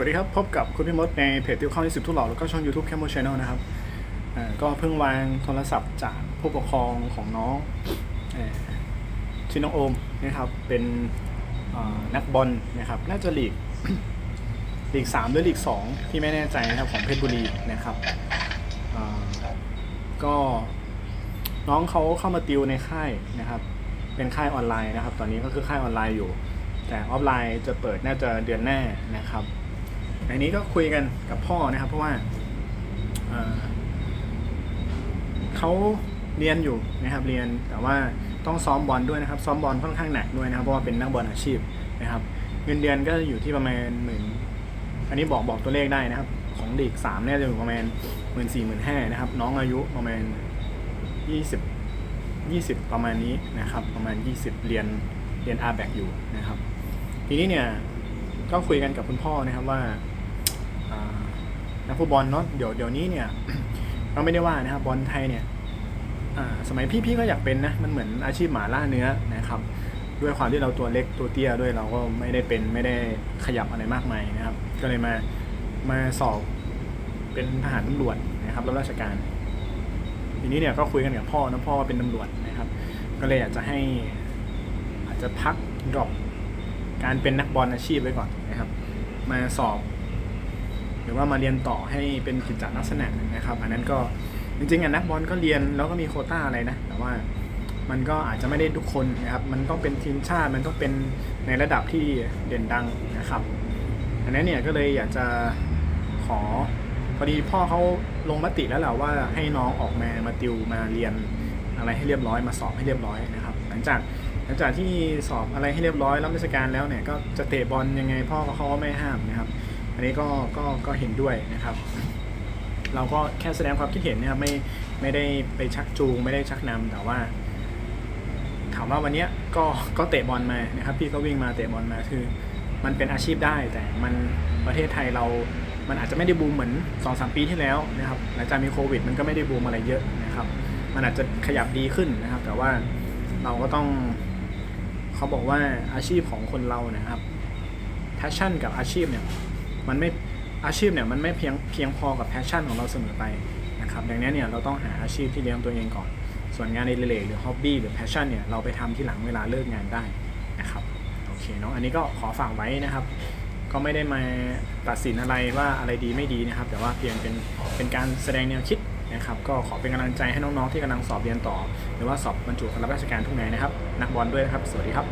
วัสดีครับ พบกับคุณพี่มดในเพจติวข้อที่สิบทุกหล่อแล้วก็ช่อง YouTube c a m o Channel นะครับก็เพิ่งวางโทรศัพท์จากผู้ปกครองของน้องชื่อน้องโอมนะครับเป็นนักบอลนะครับน่าจะลีกลีกสามหรือลีกสองที่ไม่แน่ใจนะครับของเพชรบุรีนะครับก็น้องเขาเข้ามาติวในค่ายนะครับ เป็นค่ายออนไลน์นะครับ ตอนนี้ก็คือค่ายออนไลน์อยู่แต่ออฟไลน์จะเปิดน่าจะเดือนหน้านะครับ ในนี้ก็คุยกันกับพ่อนะครับ เพราะว่าเเขาเรียนอยู่นะครับ เรียนแต่ว่าต้องซ้อมบอลด้วยนะครับ ซ้อมบอลค่อนข้างหนักด้วยนะครับ เพราะว่าเป็นนักบอลอาชีพนะครับ เงินเดือนก็อยู่ที่ประมาณหมื่นอันนี้บอกบอกตัวเลขได้นะครับ ของลีกสามเนี่ยจะอยู่ประมาณหมื่นสี่หมื่นห้านะครับ น้องอายุประมาณยี่สิบยี่สิบประมาณนี้นะครับ ประมาณยี่สิบเรียนเรียนอาแบกอยู่นะครับ ทีนี้เนี่ยก็คุยกันกับคุณพ่อนะครับว่า นักฟุตบอลเนาะเดี๋ยวเดี๋ยวนี้เนี่ย เราไม่ได้ว่านะครับบอลไทยเนี่ยสมัยพี่พี่ก็อยากเป็นนะมันเหมือนอาชีพหมาล่าเนื้อนะครับด้วยความที่เราตัวเล็กตัวเตี้ยด้วยเราก็ไม่ได้เป็นไม่ได้ขยับอะไรมากมายนะครับ ก็เลยมามาสอบเป็นทหารตำรวจนะครับรับราชการ ทีนี้เนี่ยก็คุยกันกับพ่อนะพ่อว่าเป็นตำรวจนะครับ ก็เลยอยากจะให้อาจจะพักดรอปการเป็นนักบอลอาชีพไว้ก่อนนะครับ มาสอบ รือว่ามาเรียนต่อให้เป็นกิจจลักษณะนะครับ อันนั้นก็จริงๆอะนักบอลก็เรียนแล้วก็มีโคต้าอะไรนะ แต่ว่ามันก็อาจจะไม่ได้ทุกคนนะครับ มันต้องเป็นทีมชาติมันต้องเป็นในระดับที่เด่นดังนะครับ อันนั้นเนี่ยก็เลยอยากจะขอพอดีพ่อเขาลงมติแล้วแหละว่าให้น้องออกมามาติวมาเรียนอะไรให้เรียบร้อยมาสอบให้เรียบร้อยนะครับ หลังจากหลังจากที่สอบอะไรให้เรียบร้อยรับราชการแล้วเนี่ยก็จะเตะบอลยังไงพ่อเขาก็ไม่ห้ามนะครับ อันนี้ก็ก็ก็เห็นด้วยนะครับ เราก็แค่แสดงความคิดเห็นนะครับไม่ไม่ได้ไปชักจูง ไม่ได้ชักนำแต่ว่า ถามว่าวันนี้ก็ก็เตะบอลมานะครับ พี่ก็วิ่งมาเตะบอลมาคือ มันเป็นอาชีพได้แต่มันประเทศไทยเรามันอาจจะไม่ได้บูมเหมือน2อสปีที่แล้วนะครับหลังจากมีโควิด มันก็ไม่ได้บูมอะไรเยอะนะครับ มันอาจจะขยับดีขึ้นนะครับ แต่ว่าเราก็ต้องเขาบอกว่าอาชีพของคนเรานี่ยครับ passion กับอาชีพเนี่ย มันไม่อาชีพเนี่ยมันไม่เพียงเพียงพอกับ passion ของเราเสมอไปนะครับดังนั้นเนี่ยเราต้องหาอาชีพที่เลี้ยงตัวเองก่อน ส่วนงานในเรกหรือ hobby หรือ passion เนี่ยเราไปทำที่หลังเวลาเลิกงานได้นะครับโอเคเนาะอันนี้ก็ขอฝากไว้นะครับ ก็ไม่ได้มาตัดสินอะไรว่าอะไรดีไม่ดีนะครับ แต่ว่าเพียงเป็นเป็นการแสดงแนวคิดนะครับ ก็ขอเป็นกำลังใจให้น้องๆที่กำลังสอบเรียนต่อ หรือว่าสอบบรรจุรับราชการทุกนายนะครับ นักบอลด้วยนะครับ สวัสดีครับ